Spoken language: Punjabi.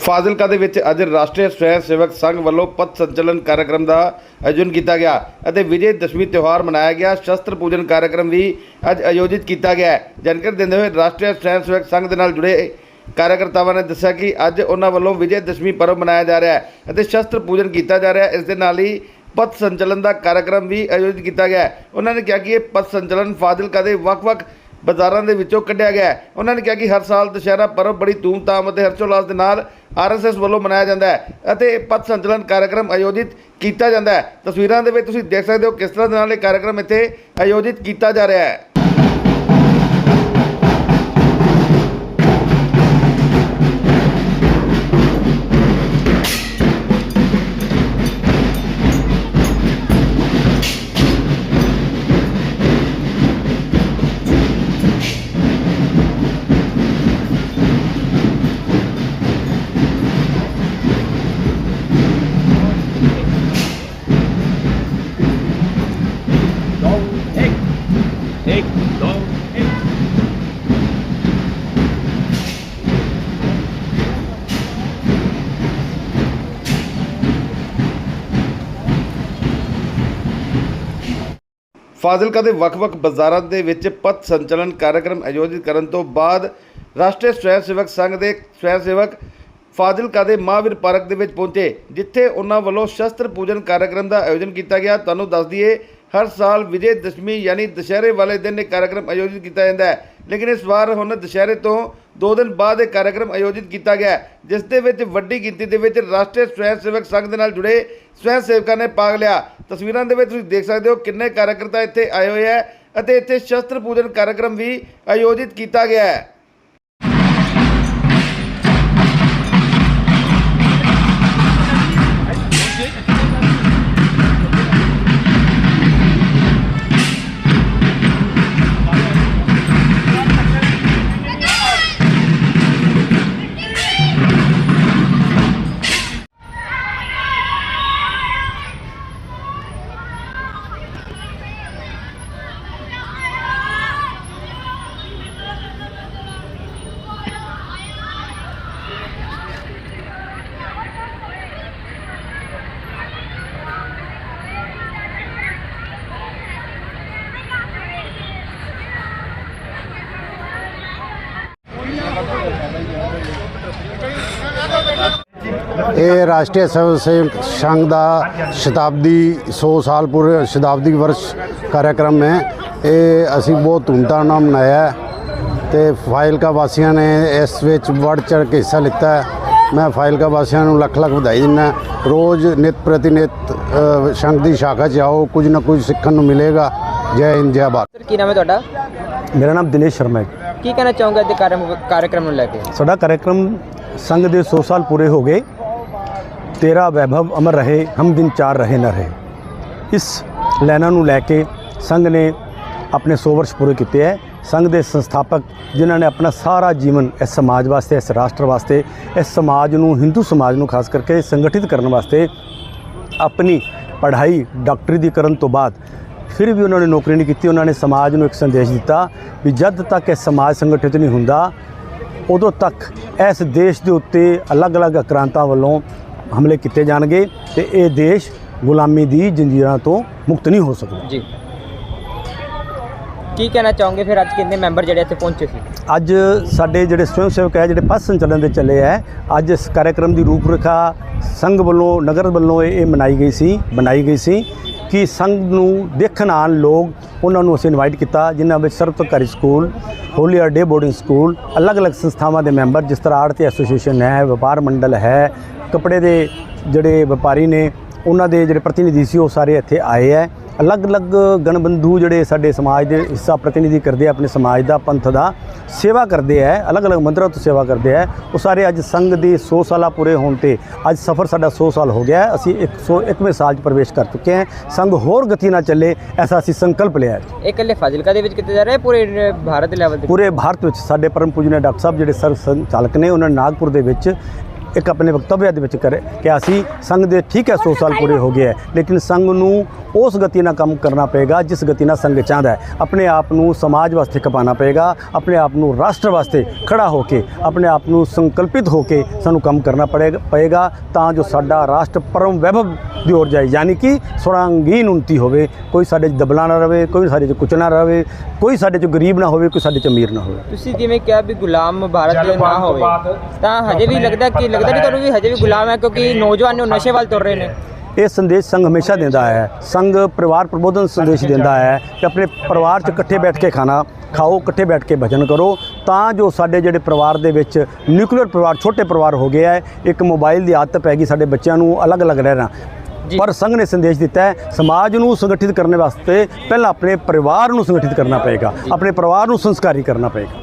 ਫਾਜ਼ਿਲਕਾ ਦੇ ਵਿੱਚ ਅੱਜ ਰਾਸ਼ਟਰੀ ਸਵੈ ਸੇਵਕ ਸੰਘ ਵੱਲੋਂ ਪਤ ਸੰਚਲਨ ਕਾਰਜਕ੍ਰਮ ਦਾ ਆਯੋਜਨ ਕੀਤਾ ਗਿਆ ਅਤੇ ਵਿਜੇ ਦਸ਼ਮੀ ਤਿਉਹਾਰ ਮਨਾਇਆ ਗਿਆ। ਸ਼ਸਤਰ ਪੂਜਨ ਕਾਰਜਕ੍ਰਮ ਵੀ ਅੱਜ ਆਯੋਜਿਤ ਕੀਤਾ ਗਿਆ ਜਾਣਕਾਰੀ ਦਿੰਦੇ ਹੋਏ ਰਾਸ਼ਟਰੀ ਸਵੈ ਸੇਵਕ ਸੰਘ ਦੇ ਨਾਲ ਜੁੜੇ ਕਾਰਜਕਰਤਾਵਾਂ ਨੇ ਦੱਸਿਆ ਕਿ ਅੱਜ ਉਹਨਾਂ ਵੱਲੋਂ ਵਿਜੇ ਦਸ਼ਮੀ ਪਰਵ ਮਨਾਇਆ ਜਾ ਰਿਹਾ ਹੈ ਅਤੇ ਸ਼ਸਤਰ ਪੂਜਨ ਕੀਤਾ ਜਾ ਰਿਹਾ ਹੈ। ਇਸ ਦੇ ਨਾਲ ਹੀ ਪਤ ਸੰਚਲਨ ਦਾ ਕਾਰਜਕ੍ਰਮ ਵੀ ਆਯੋਜਿਤ ਕੀਤਾ ਗਿਆ ਉਹਨਾਂ ਨੇ ਕਿਹਾ ਕਿ ਇਹ ਪਤ ਸੰਚਲਨ ਫਾਜ਼ਿਲਕਾ ਦੇ ਵੱਖ-ਵੱਖ ਬਾਜ਼ਾਰਾਂ ਦੇ ਵਿੱਚੋਂ ਕੱਢਿਆ ਗਿਆ ਉਹਨਾਂ ਨੇ ਕਿਹਾ ਕਿ ਹਰ ਸਾਲ ਦੁਸ਼ਹਿਰਾ ਪਰਬ ਬੜੀ ਧੂਮਧਾਮ ਅਤੇ ਹਰਸ਼ੋਲਾਸ ਦੇ ਨਾਲ ਆਰਐਸਐਸ ਵੱਲੋਂ ਮਨਾਇਆ ਜਾਂਦਾ ਹੈ ਅਤੇ ਇਹ ਪਥ ਸੰਚਲਨ ਕਾਰਜਕ੍ਰਮ ਆਯੋਜਿਤ ਕੀਤਾ ਜਾਂਦਾ ਹੈ। ਤਸਵੀਰਾਂ ਦੇ ਵਿੱਚ ਤੁਸੀਂ ਦੇਖ ਸਕਦੇ ਹੋ ਕਿਸ ਤਰ੍ਹਾਂ ਦੇ ਨਾਲ ਇਹ ਕਾਰਜਕ੍ਰਮ ਇੱਥੇ ਆਯੋਜਿਤ ਕੀਤਾ ਜਾ ਰਿਹਾ ਹੈ। ਫਾਜ਼ਿਲਕਾ ਦੇ ਵੱਖ-ਵੱਖ ਬਾਜ਼ਾਰਾਂ ਦੇ ਵਿੱਚ ਪਥ ਸੰਚਲਨ ਕਾਰਜਕ੍ਰਮ ਆਯੋਜਿਤ ਕਰਨ ਤੋਂ ਬਾਅਦ ਰਾਸ਼ਟਰੀ ਸਵੈ ਸੇਵਕ ਸੰਘ ਦੇ ਸਵੈ ਸੇਵਕ ਫਾਜ਼ਿਲਕਾ ਦੇ ਮਹਾਵੀਰ ਪਾਰਕ ਦੇ ਵਿੱਚ ਪਹੁੰਚੇ, ਜਿੱਥੇ ਉਹਨਾਂ ਵੱਲੋਂ ਸ਼ਸਤਰ ਪੂਜਨ ਕਾਰਜਕ੍ਰਮ ਦਾ ਆਯੋਜਨ ਕੀਤਾ ਗਿਆ। ਤੁਹਾਨੂੰ ਦੱਸ ਦਈਏ, ਹਰ ਸਾਲ ਵਿਜੇ ਦਸ਼ਮੀ ਯਾਨੀ ਦੁਸ਼ਹਿਰੇ ਵਾਲੇ ਦਿਨ ਇਹ ਕਾਰਜਕ੍ਰਮ ਆਯੋਜਿਤ ਕੀਤਾ ਜਾਂਦਾ ਹੈ। ਲੇਕਿਨ ਇਸ ਵਾਰ ਹੁਣ ਦੁਸ਼ਹਿਰੇ ਤੋਂ ਦੋ ਦਿਨ ਬਾਅਦ ਇਹ ਕਾਰਜਕ੍ਰਮ ਆਯੋਜਿਤ ਕੀਤਾ ਗਿਆ ਜਿਸ ਦੇ ਵਿੱਚ ਵੱਡੀ ਗਿਣਤੀ ਦੇ ਵਿੱਚ ਰਾਸ਼ਟਰੀ ਸਵੈ ਸੇਵਕ ਸੰਘ ਦੇ ਨਾਲ ਜੁੜੇ ਸਵੈ ਸੇਵਕਾਂ ਨੇ ਭਾਗ ਲਿਆ। ਤਸਵੀਰਾਂ ਦੇ ਵਿੱਚ ਤੁਸੀਂ ਦੇਖ ਸਕਦੇ ਹੋ ਕਿੰਨੇ ਕਾਰਜਕਰਤਾ ਇੱਥੇ ਆਏ ਹੋਏ ਹੈ ਅਤੇ ਇੱਥੇ ਸ਼ਸਤਰ ਪੂਜਨ ਕਾਰਜਕ੍ਰਮ ਵੀ ਆਯੋਜਿਤ ਕੀਤਾ ਗਿਆ ਹੈ। ਇਹ ਰਾਸ਼ਟਰੀ ਸਵੈ ਸੇਵਕ ਸੰਘ ਦਾ ਸ਼ਤਾਬਦੀ 100 ਸਾਲ ਪੂਰੇ ਸ਼ਤਾਬਦੀ ਵਰਸ਼ ਕਾਰਜਕ੍ਰਮ ਹੈ। ਇਹ ਅਸੀਂ ਬਹੁਤ ਧੂਮਧਾਮ ਨਾਲ ਮਨਾਇਆ ਤੇ ਫਾਇਲਕਾ ਵਾਸੀਆਂ ਨੇ ਇਸ ਵਿੱਚ ਵੱਧ ਚੜ੍ਹ ਕੇ ਹਿੱਸਾ ਲਿੱਤਾ ਹੈ। ਮੈਂ ਫਾਇਲਕਾ ਵਾਸੀਆਂ ਨੂੰ ਲੱਖ ਲੱਖ ਵਧਾਈ ਦਿੰਦਾ ਰੋਜ਼ ਨਿਤ ਪ੍ਰਤੀ ਨਿਤ ਅ, ਸੰਘ ਦੀ ਸ਼ਾਖਾ 'ਚ ਆਓ ਕੁਝ ਨਾ ਕੁਝ ਸਿੱਖਣ ਨੂੰ ਮਿਲੇਗਾ। ਜੈ ਹਿੰਦ ਜੈ ਭਾਰਤ। ਸਰ ਕੀ ਨਾਮ ਹੈ ਤੁਹਾਡਾ? ਮੇਰਾ ਨਾਮ ਦਿਨੇਸ਼ ਸ਼ਰਮਾ ਹੈ। ਕੀ ਕਹਿਣਾ ਚਾਹੋਗੇ ਅੱਜ ਦੇ ਕਾਰਜਕ੍ਰਮ ਨੂੰ ਲੈ ਕੇ? ਸਾਡਾ ਕਾਰਜਕ੍ਰਮ ਸੰਘ ਦੇ 100 ਸਾਲ ਪੂਰੇ ਹੋ ਗਏ। ਤੇਰਾ ਵੈਭਵ ਅਮਰ ਰਹੇ, ਹਮ ਦਿਨ ਚਾਰ ਰਹੇ ਨਾ ਰਹੇ। ਇਸ ਲੈਣਾ ਨੂੰ ਲੈ ਕੇ ਸੰਘ ਨੇ ਆਪਣੇ 100 ਵਰਸ਼ ਪੂਰੇ ਕੀਤੇ ਹੈ ਸੰਘ ਦੇ ਸੰਸਥਾਪਕ ਜਿਨ੍ਹਾਂ ਨੇ ਆਪਣਾ ਸਾਰਾ ਜੀਵਨ ਇਸ ਸਮਾਜ ਵਾਸਤੇ, ਇਸ ਰਾਸ਼ਟਰ ਵਾਸਤੇ, ਇਸ ਸਮਾਜ ਨੂੰ, ਹਿੰਦੂ ਸਮਾਜ ਨੂੰ ਖਾਸ ਕਰਕੇ ਸੰਗਠਿਤ ਕਰਨ ਵਾਸਤੇ ਆਪਣੀ ਪੜ੍ਹਾਈ ਡਾਕਟਰੀ ਦੀ ਕਰਨ ਤੋਂ ਬਾਅਦ ਫਿਰ ਵੀ ਉਹਨਾਂ ਨੇ ਨੌਕਰੀ ਨਹੀਂ ਕੀਤੀ। ਉਹਨਾਂ ਨੇ ਸਮਾਜ ਨੂੰ ਇੱਕ ਸੰਦੇਸ਼ ਦਿੱਤਾ ਵੀ ਜਦ ਤੱਕ ਇਹ ਸਮਾਜ ਸੰਗਠਿਤ ਨਹੀਂ ਹੁੰਦਾ, ਉਦੋਂ ਤੱਕ ਇਸ ਦੇਸ਼ ਦੇ ਉੱਤੇ ਅਲੱਗ-ਅਲੱਗ ਅਕਰਾਂਤਾਂ ਵੱਲੋਂ ਹਮਲੇ ਕੀਤੇ ਜਾਣਗੇ ਤੇ ਇਹ ਦੇਸ਼ ਗੁਲਾਮੀ ਦੀ ਜੰਜੀਰਾਂ ਤੋਂ ਮੁਕਤ ਨਹੀਂ ਹੋ ਸਕਦਾ। ਜੀ। ਕੀ ਕਹਿਣਾ ਚਾਹੋਗੇ ਫਿਰ? ਅੱਜ ਕਿੰਨੇ ਮੈਂਬਰ ਜਿਹੜੇ ਇੱਥੇ ਪਹੁੰਚੇ ਸੀ? ਅੱਜ ਸਾਡੇ ਜਿਹੜੇ ਸਵੈਂ ਸੇਵਕ ਹੈ ਜਿਹੜੇ ਪਥ ਸੰਚਲਨ ਦੇ ਚੱਲੇ ਹੈ ਅੱਜ ਇਸ ਕਾਰਜਕ੍ਰਮ ਦੀ ਰੂਪਰੇਖਾ ਸੰਘ ਵੱਲੋਂ ਨਗਰ ਵੱਲੋਂ ਇਹ ਮਨਾਈ ਗਈ ਸੀ ਬਣਾਈ ਗਈ ਸੀ ਕਿ ਸੰਘ ਨੂੰ ਦੇਖਣ ਆਉਣ ਲੋਕ ਉਹਨਾਂ ਨੂੰ ਅਸੀਂ ਇਨਵਾਈਟ ਕੀਤਾ ਜਿਨ੍ਹਾਂ ਵਿੱਚ ਸਰਵਤਕਾਰੀ ਸਕੂਲ ਹੋਲੀਅਰ ਡੇ ਬੋਰਡਿੰਗ ਸਕੂਲ ਅਲੱਗ-ਅਲੱਗ ਸੰਸਥਾਵਾਂ ਦੇ ਮੈਂਬਰ ਜਿਸ ਤਰ੍ਹਾਂ ਆੜਤੀ ਐਸੋਸੀਏਸ਼ਨ ਹੈ ਵਪਾਰ ਮੰਡਲ ਹੈ ਕੱਪੜੇ ਦੇ ਜਿਹੜੇ ਵਪਾਰੀ ਨੇ ਉਹਨਾਂ ਦੇ ਜਿਹੜੇ ਪ੍ਰਤੀਨਿਧੀ ਸੀ ਉਹ ਸਾਰੇ ਇੱਥੇ ਆਏ ਹੈ ਅਲੱਗ-ਅਲੱਗ ਗਣਬੰਧੂ ਜਿਹੜੇ ਸਾਡੇ ਸਮਾਜ ਦੇ ਹਿੱਸਾ ਪ੍ਰਤੀਨਿਧੀ ਕਰਦੇ ਆ ਆਪਣੇ ਸਮਾਜ ਦਾ ਪੰਥ ਦਾ ਸੇਵਾ ਕਰਦੇ ਆ ਅਲੱਗ-ਅਲੱਗ ਮੰਦਰਾਂ ਤੋਂ ਸੇਵਾ ਕਰਦੇ ਆ ਉਹ ਸਾਰੇ ਅੱਜ ਸੰਘ ਦੇ 100 ਸਾਲਾ ਪੂਰੇ ਹੋਣ ਤੇ ਅੱਜ ਸਫ਼ਰ ਸਾਡਾ 100 ਸਾਲ ਹੋ ਗਿਆ ਅਸੀਂ 101ਵੇਂ ਸਾਲ 'ਚ ਪ੍ਰਵੇਸ਼ ਕਰ ਚੁੱਕੇ ਹਾਂ ਸੰਘ ਹੋਰ ਗਤੀ ਨਾਲ ਚੱਲੇ ਐਸਾ ਅਸੀਂ ਸੰਕਲਪ ਲਿਆ ਇਹ ਇਕੱਲੇ ਫਾਜ਼ਿਲਕਾ ਦੇ ਵਿੱਚ ਕਿਤੇ ਜਾ ਰਿਹਾ ਪੂਰੇ ਭਾਰਤ ਲੈਵਲ ਤੇ? ਪੂਰੇ ਭਾਰਤ ਵਿੱਚ ਸਾਡੇ ਪਰਮ ਪੂਜਨੀय ਡਾਕਟਰ ਸਾਹਿਬ ਜਿਹੜੇ ਸਰ ਸੰਚਾਲਕ ਨੇ ਉਹਨਾਂ ਨੇ ਨਾਗਪੁਰ ਦੇ ਵਿੱਚ ਇੱਕ ਆਪਣੇ ਵਕਤਵਿਆ ਦੇ ਵਿੱਚ ਕਰੇ ਕਿ ਅਸੀਂ ਸੰਘ ਦੇ ਠੀਕ ਹੈ 100 ਸਾਲ ਪੂਰੇ ਹੋ ਗਏ ਹੈ ਲੇਕਿਨ ਸੰਘ ਨੂੰ ਉਸ ਗਤੀ ਨਾਲ ਕੰਮ ਕਰਨਾ ਪਏਗਾ ਜਿਸ ਗਤੀ ਨਾਲ ਸੰਘ ਚਾਹੁੰਦਾ ਹੈ। ਆਪਣੇ ਆਪ ਨੂੰ ਸਮਾਜ ਵਾਸਤੇ ਖਪਾਣਾ ਪਏਗਾ ਆਪਣੇ ਆਪ ਨੂੰ ਰਾਸ਼ਟਰ ਵਾਸਤੇ ਖੜਾ ਹੋ ਕੇ ਆਪਣੇ ਆਪ ਨੂੰ ਸੰਕਲਪਿਤ ਹੋ ਕੇ ਸਾਨੂੰ ਕੰਮ ਕਰਨਾ ਪੜੇਗਾ ਪਏਗਾ ਤਾਂ ਜੋ ਸਾਡਾ ਰਾਸ਼ਟਰ ਪਰਮ ਵੈਭਵ ਦੀ ਓਰ ਜਾਏ। ਯਾਨੀ ਕਿ ਸੁਰਾਂਗੀਨ ਉਨਤੀ ਹੋਵੇ ਕੋਈ ਸਾਡੇ 'ਚ ਦਬਲਾ ਨਾ ਰਹੇ ਕੋਈ ਸਾਡੇ 'ਚ ਕੁਚਨਾ ਰਹੇ ਕੋਈ ਸਾਡੇ 'ਚ ਗਰੀਬ ਨਾ ਹੋਵੇ ਕੋਈ ਸਾਡੇ 'ਚ ਅਮੀਰ ਨਾ ਹੋਵੇ। ਤੁਸੀਂ ਜਿਵੇਂ ਕਿਹਾ ਵੀ ਗੁਲਾਮ ਮੁਬਾਰਕ ਦੇ ਨਾ ਹੋਵੇ ਤਾਂ ਹਜੇ ਵੀ ਲੱਗਦਾ ਕਿ ਲੱਗਦਾ ਨਹੀਂ ਤੁਹਾਨੂੰ ਵੀ ਹਜੇ ਵੀ ਗੁਲਾਮ ਹੈ ਕਿਉਂਕਿ ਨੌਜਵਾਨ ਨੇ ਨਸ਼ੇ ਵੱਲ ਤੁਰ ਰਹੇ ਨੇ। ਇਹ ਸੰਦੇਸ਼ ਸੰਘ ਹਮੇਸ਼ਾ ਦਿੰਦਾ ਹੈ। ਸੰਘ ਪਰਿਵਾਰ ਪ੍ਰਬੋਧਨ ਸੰਦੇਸ਼ ਦਿੰਦਾ ਹੈ ਕਿ ਆਪਣੇ ਪਰਿਵਾਰ 'ਚ ਇਕੱਠੇ ਬੈਠ ਕੇ ਖਾਣਾ ਖਾਓ ਇਕੱਠੇ ਬੈਠ ਕੇ ਭਜਨ ਕਰੋ ਤਾਂ ਜੋ ਸਾਡੇ ਜਿਹੜੇ ਪਰਿਵਾਰ ਦੇ ਵਿੱਚ ਨਿਊਕਲੀਅਰ ਪਰਿਵਾਰ ਛੋਟੇ ਪਰਿਵਾਰ ਹੋ ਗਏ ਹੈ ਇੱਕ ਮੋਬਾਈਲ ਦੀ ਆਦਤ ਪੈ ਗਈ ਸਾਡੇ ਬੱਚਿਆਂ ਨੂੰ ਅਲੱਗ-ਅਲੱਗ ਰਹਿਣਾ। ਪਰ ਸੰਘ ਨੇ ਸੰਦੇਸ਼ ਦਿੱਤਾ ਹੈ ਸਮਾਜ ਨੂੰ ਸੰਗਠਿਤ ਕਰਨ ਵਾਸਤੇ ਪਹਿਲਾਂ ਆਪਣੇ ਪਰਿਵਾਰ ਨੂੰ ਸੰਗਠਿਤ ਕਰਨਾ ਪਏਗਾ ਆਪਣੇ ਪਰਿਵਾਰ ਨੂੰ ਸੰਸਕਾਰੀ ਕਰਨਾ ਪਏਗਾ।